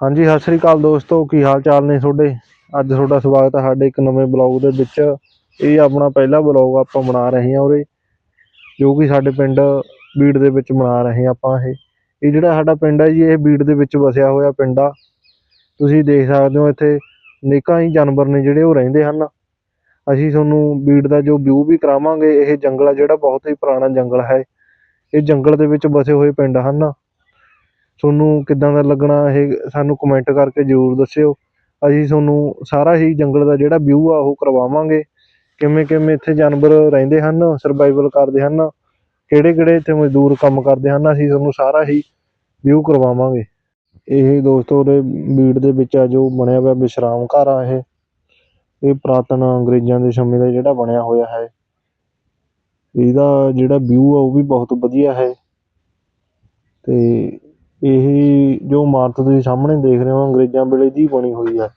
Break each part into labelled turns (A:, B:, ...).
A: ਹਾਂਜੀ, ਸਤਿ ਸ੍ਰੀ ਅਕਾਲ ਦੋਸਤੋ, ਕੀ ਹਾਲ ਚਾਲ ਨੇ ਤੁਹਾਡੇ? ਅੱਜ ਤੁਹਾਡਾ ਸਵਾਗਤ ਹੈ ਸਾਡੇ ਇੱਕ ਨਵੇਂ ਬਲੌਗ ਦੇ ਵਿੱਚ। ਇਹ ਆਪਣਾ ਪਹਿਲਾ ਬਲੌਗ ਆਪਾਂ ਬਣਾ ਰਹੇ ਹਾਂ ਉਰੇ, ਜੋ ਕਿ ਸਾਡੇ ਪਿੰਡ ਬੀੜ ਦੇ ਵਿੱਚ ਇਹ ਬਣਾ ਰਹੇ ਹਾਂ ਜੋ ਕਿ ਸਾਡੇ ਪਿੰਡ ਬੀੜ ਦੇ ਵਿੱਚ ਬਣਾ ਰਹੇ ਹਾਂ ਆਪਾਂ ਇਹ। ਇਹ ਜਿਹੜਾ ਸਾਡਾ ਪਿੰਡ ਹੈ ਜੀ, ਇਹ ਬੀੜ ਦੇ ਵਿੱਚ ਵਸਿਆ ਹੋਇਆ ਪਿੰਡ ਆ। ਤੁਸੀਂ ਦੇਖ ਸਕਦੇ ਹੋ ਇੱਥੇ ਅਨੇਕਾਂ ਹੀ ਜਾਨਵਰ ਨੇ ਜਿਹੜੇ ਉਹ ਰਹਿੰਦੇ ਹਨ। ਅਸੀਂ ਤੁਹਾਨੂੰ ਬੀੜ ਦਾ ਜੋ ਵਿਊ ਵੀ ਕਰਾਵਾਂਗੇ, ਇਹ ਜੰਗਲ ਆ ਜਿਹੜਾ ਬਹੁਤ ਹੀ ਪੁਰਾਣਾ ਜੰਗਲ ਹੈ। ਇਹ ਜੰਗਲ ਦੇ ਵਿੱਚ ਵਸੇ ਹੋਏ ਪਿੰਡ ਹਨ। ਤੁਹਾਨੂੰ ਕਿੱਦਾਂ ਦਾ ਲੱਗਣਾ ਇਹ ਸਾਨੂੰ ਕਮੈਂਟ ਕਰਕੇ ਜ਼ਰੂਰ ਦੱਸਿਓ। ਅਸੀਂ ਤੁਹਾਨੂੰ ਸਾਰਾ ਹੀ ਜੰਗਲ ਦਾ ਜਿਹੜਾ ਵਿਊ ਆ ਉਹ ਕਰਵਾਵਾਂਗੇ। ਕਿਵੇਂ ਕਿਵੇਂ ਇੱਥੇ ਜਾਨਵਰ ਰਹਿੰਦੇ ਹਨ ਸਰਵਾਈਵਲ ਕਰਦੇ ਹਨ, ਕਿਹੜੇ ਕਿਹੜੇ ਇੱਥੇ ਮਜ਼ਦੂਰ ਕੰਮ ਕਰਦੇ ਹਨ, ਅਸੀਂ ਤੁਹਾਨੂੰ ਸਾਰਾ ਹੀ ਵਿਊ ਕਰਵਾਵਾਂਗੇ। ਇਹ ਦੋਸਤੋ ਦੇ ਬੀੜ ਦੇ ਵਿੱਚ ਆ ਜੋ ਬਣਿਆ ਹੋਇਆ ਵਿਸ਼ਰਾਮ ਘਰ ਆ ਇਹ। ਇਹ ਪੁਰਾਤਨ ਅੰਗਰੇਜ਼ਾਂ ਦੇ ਸਮੇਂ ਦਾ ਜਿਹੜਾ ਬਣਿਆ ਹੋਇਆ ਹੈ। ਇਹਦਾ ਜਿਹੜਾ ਵਿਊ ਆ ਉਹ ਵੀ ਬਹੁਤ ਵਧੀਆ ਹੈ। ਤੇ ਇਹ ਜੋ ਇਮਾਰਤ ਤੁਸੀਂ ਸਾਹਮਣੇ ਦੇਖ ਰਹੇ ਹੋ, ਅੰਗਰੇਜ਼ਾਂ ਵੇਲੇ ਦੀ ਬਣੀ ਹੋਈ ਹੈ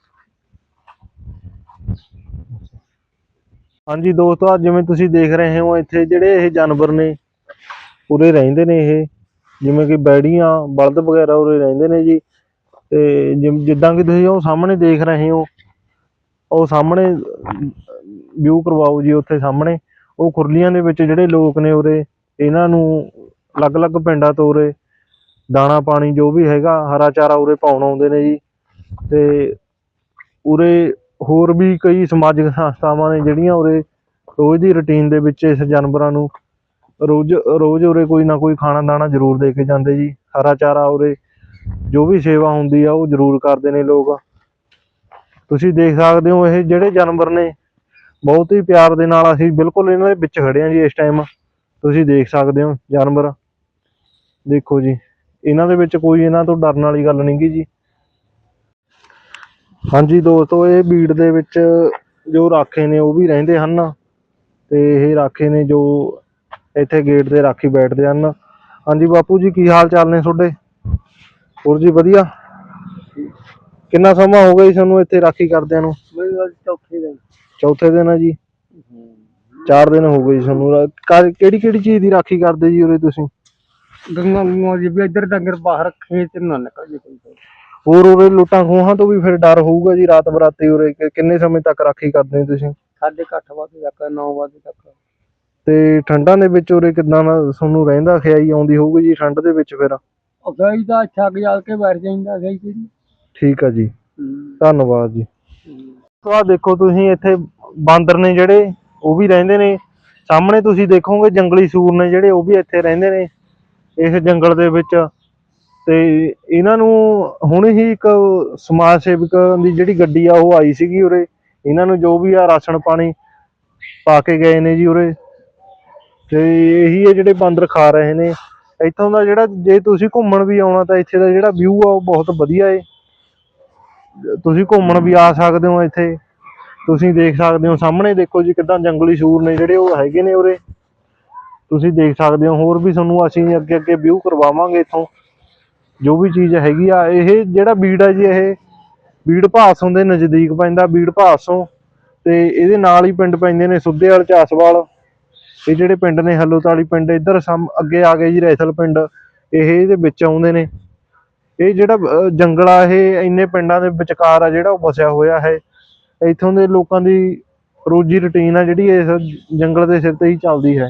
A: ਹਾਂਜੀ ਦੋਸਤੋ ਅੱਜ ਜਿਵੇਂ ਤੁਸੀਂ ਦੇਖ ਰਹੇ ਹੋ, ਇੱਥੇ ਜਿਹੜੇ ਇਹ ਜਾਨਵਰ ਨੇ, ਉਰੇ ਰਹਿੰਦੇ ਨੇ ਇਹ। ਜਿਵੇਂ ਕਿ ਬੈੜੀਆਂ, ਬਲਦ ਵਗੈਰਾ ਉਰੇ ਰਹਿੰਦੇ ਨੇ ਜੀ। ਤੇ ਜਿਮ- ਜਿੱਦਾਂ ਕਿ ਤੁਸੀਂ ਉਹ ਸਾਹਮਣੇ ਦੇਖ ਰਹੇ ਹੋ, ਉਹ ਸਾਹਮਣੇ ਵਿਊ ਕਰਵਾਓ ਜੀ ਉੱਥੇ ਸਾਹਮਣੇ। ਉਹ ਖੁਰਲੀਆਂ ਦੇ ਵਿੱਚ ਜਿਹੜੇ ਲੋਕ ਨੇ ਉਰੇ, ਇਹਨਾਂ ਨੂੰ ਅਲੱਗ-ਅਲੱਗ ਪਿੰਡਾਂ ਤੋਂ ਉਰੇ ਦਾਣਾ ਪਾਣੀ ਜੋ ਵੀ ਹੈਗਾ, ਹਰਾ ਚਾਰਾ ਉਰੇ ਪਾਉਣ ਆਉਂਦੇ ਨੇ ਜੀ। ਤੇ ਉਰੇ ਹੋਰ ਵੀ ਕਈ ਸਮਾਜਿਕ ਸੰਸਥਾਵਾਂ ਨੇ ਜਿਹੜੀਆਂ ਉਰੇ ਰੋਜ਼ ਦੀ ਰੁਟੀਨ ਦੇ ਵਿੱਚ ਇਸ ਜਾਨਵਰਾਂ ਨੂੰ ਰੋਜ਼ ਰੋਜ਼ ਉਰੇ ਕੋਈ ਨਾ ਕੋਈ ਖਾਣਾ ਦਾਣਾ ਜ਼ਰੂਰ ਦੇ ਕੇ ਜਾਂਦੇ ਜੀ। ਹਰਾ ਚਾਰਾ ਉਰੇ ਜੋ ਵੀ ਸੇਵਾ ਹੁੰਦੀ ਆ, ਉਹ ਜ਼ਰੂਰ ਕਰਦੇ ਨੇ ਲੋਕ। ਤੁਸੀਂ ਦੇਖ ਸਕਦੇ ਹੋ ਇਹ ਜਿਹੜੇ ਜਾਨਵਰ ਨੇ, ਬਹੁਤ ਹੀ ਪਿਆਰ ਦੇ ਨਾਲ ਅਸੀਂ ਬਿਲਕੁਲ ਇਹਨਾਂ ਦੇ ਵਿੱਚ ਖੜੇ ਹਾਂ ਜੀ ਇਸ ਟਾਈਮ ਤੁਸੀਂ ਦੇਖ ਸਕਦੇ ਹੋ ਜਾਨਵਰ। ਦੇਖੋ ਜੀ। ਇਹਨਾਂ ਦੇ ਵਿੱਚ ਕੋਈ ਇਹਨਾਂ ਤੋਂ ਡਰਨ ਵਾਲੀ ਗੱਲ ਨਹੀਂ ਗੀ ਜੀ। ਹਾਂਜੀ ਦੋਸਤੋ ਇਹ ਬੀੜ ਦੇ ਵਿੱਚ ਜੋ ਰਾਖੇ ਨੇ ਉਹ ਵੀ ਰਹਿੰਦੇ ਹਨ ਤੇ ਇਹ ਰਾਖੇ ਨੇ ਜੋ ਇੱਥੇ ਗੇਟ ਤੇ ਰਾਖੀ ਬੈਠਦੇ ਹਨ। ਹਾਂਜੀ ਬਾਪੂ ਜੀ ਕੀ ਹਾਲ ਚਾਲ ਨੇ ਤੁਹਾਡੇ? ਹੋਰ ਜੀ ਵਧੀਆ? ਕਿੰਨਾ ਸਮਾਂ ਹੋ ਗਿਆ ਜੀ ਤੁਹਾਨੂੰ ਇੱਥੇ ਰਾਖੀ ਕਰਦਿਆਂ ਨੂੰ?
B: ਚੌਥੇ ਦਿਨ।
A: ਚੌਥੇ ਦਿਨ ਆ ਜੀ। ਚਾਰ ਦਿਨ ਹੋ ਗਏ ਜੀ ਤੁਹਾਨੂੰ। ਕਿਹੜੀ ਕਿਹੜੀ ਚੀਜ਼ ਦੀ ਰਾਖੀ ਕਰਦੇ ਜੀ ਉਰੇ ਤੁਸੀਂ?
B: ਗੰਗਾ ਗੰਗਾ ਜੀ ਵੀ ਇੱਧਰ ਡੰਗਰ ਬਾਹਰ ਖੇਤ ਨਾ ਨਿਕਲ ਜੇ ਕੋਈ ਤੋਂ।
A: ਹੋਰ ਉਰੇ ਲੁੱਟਾਂ ਖੋਹਾਂ ਤੋਂ ਵੀ ਫਿਰ ਡਰ ਹੋਊਗਾ ਜੀ ਰਾਤ ਬਰਾਤੇ ਉਰੇ ਕਿ- ਕਿੰਨੇ ਸਮੇਂ ਤੱਕ ਰਾਖੀ ਕਰਦੇ ਹੋ ਤੁਸੀਂ?
B: ਸਾਢੇ ਕੁ ਅੱਠ ਵਜੇ ਤੱਕ 9 ਵਜੇ ਤੱਕ।
A: ਤੇ ਠੰਡਾਂ ਦੇ ਵਿੱਚ ਉਰੇ ਕਿਦਾਂ ਦਾ ਤੁਹਾਨੂੰ ਰਹਿੰਦਾ ਖਿਆਈ ਆਉਂਦੀ ਹੋਊਗੀ ਜੀ ਠੰਡ ਦੇ ਵਿੱਚ ਫਿਰ?
B: ਉਹ ਗਈ ਦਾ ਛੱਗ ਜਾਲ ਕੇ ਬੈਠ ਜਾਂਦਾ ਗਈ ਕਿਹੜੀ
A: ਠੀਕ ਆ ਜੀ।
B: ਹੂੰ।
A: ਧੰਨਵਾਦ ਜੀ।
B: ਹੂੰ।
A: ਤੋ ਆ ਦੇਖੋ ਤੁਸੀਂ ਇੱਥੇ ਬਾਂਦਰ ਨੇ ਜਿਹੜੇ ਉਹ ਵੀ ਰਹਿੰਦੇ ਨੇ। ਸਾਹਮਣੇ ਤੁਸੀਂ ਦੇਖੋਗੇ ਜੰਗਲੀ ਸੂਰ ਨੇ ਜਿਹੜੇ ਉਹ ਵੀ ਇੱਥੇ ਰਹਿੰਦੇ ਨੇ। ਇਸ ਜੰਗਲ ਦੇ ਵਿੱਚ। ਤੇ ਇਹਨਾਂ ਨੂੰ ਹੁਣ ਹੀ ਇੱਕ ਸਮਾਜ ਸੇਵਕ ਦੀ ਜਿਹੜੀ ਗੱਡੀ ਆ, ਉਹ ਆਈ ਸੀਗੀ ਉਰੇ। ਇਹਨਾਂ ਨੂੰ ਜੋ ਵੀ ਆ, ਰਾਸ਼ਨ ਪਾਣੀ ਪਾ ਕੇ ਗਏ ਨੇ ਜੀ ਉਰੇ। ਤੇ ਇਹੀ ਹੈ ਜਿਹੜੇ ਬਾਂਦਰ ਖਾ ਰਹੇ ਨੇ। ਇੱਥੋਂ ਦਾ ਜਿਹੜਾ, ਜੇ ਤੁਸੀਂ ਘੁੰਮਣ ਵੀ ਆਉਣਾ ਤਾਂ ਇੱਥੇ ਦਾ ਜਿਹੜਾ ਵਿਊ ਆ, ਉਹ ਬਹੁਤ ਵਧੀਆ ਏ। ਤੁਸੀਂ ਘੁੰਮਣ ਵੀ ਆ ਸਕਦੇ ਹੋ ਇੱਥੇ। ਤੁਸੀਂ ਦੇਖ ਸਕਦੇ ਹੋ, ਸਾਹਮਣੇ ਦੇਖੋ ਜੀ ਕਿਦਾਂ ਜੰਗਲੀ ਸੂਰ ਨੇ ਜਿਹੜੇ ਉਹ ਹੈਗੇ ਨੇ ਉਰੇ। ਤੁਸੀਂ ਦੇਖ ਸਕਦੇ ਹੋ, ਹੋਰ ਵੀ ਤੁਹਾਨੂੰ ਅਸੀਂ ਅੱਗੇ ਅੱਗੇ ਵਿਊ ਕਰਵਾਵਾਂਗੇ ਇੱਥੋਂ। ਜੋ ਵੀ ਚੀਜ਼ ਹੈਗੀ ਆ, ਇਹ ਜਿਹੜਾ ਬੀੜ ਆ ਜੀ, ਇਹ ਬੀੜ ਭਾਸੋਂ ਦੇ ਨਜ਼ਦੀਕ ਪੈਂਦਾ, ਬੀੜ ਭਾਸੋਂ। ਤੇ ਇਹਦੇ ਨਾਲ ਹੀ ਪਿੰਡ ਪੈਂਦੇ ਨੇ ਸੁੱਧੇਵਾਲ ਚਾਸਵਾਲ ਇਹ ਜਿਹੜੇ ਪਿੰਡ ਨੇ, ਹੱਲੋਤਾਲੀ ਪਿੰਡ, ਇੱਧਰ ਸਾਹਮ ਅੱਗੇ ਆ ਗਏ ਜੀ, ਰੈਸਲ ਪਿੰਡ। ਇਹ ਇਹਦੇ ਵਿੱਚ ਆਉਂਦੇ ਨੇ। ਇਹ ਜਿਹੜਾ ਜੰਗਲ ਆ, ਇਹ ਇੰਨੇ ਪਿੰਡਾਂ ਦੇ ਵਿਚਕਾਰ ਆ ਜਿਹੜਾ ਉਹ ਵਸਿਆ ਹੋਇਆ ਹੈ। ਇੱਥੋਂ ਦੇ ਲੋਕਾਂ ਦੀ ਰੋਜੀ ਰੁਟੀਨ ਆ ਜਿਹੜੀ ਇਸ ਜੰਗਲ ਦੇ ਸਿਰ ਤੇ ਹੀ ਚੱਲਦੀ ਹੈ।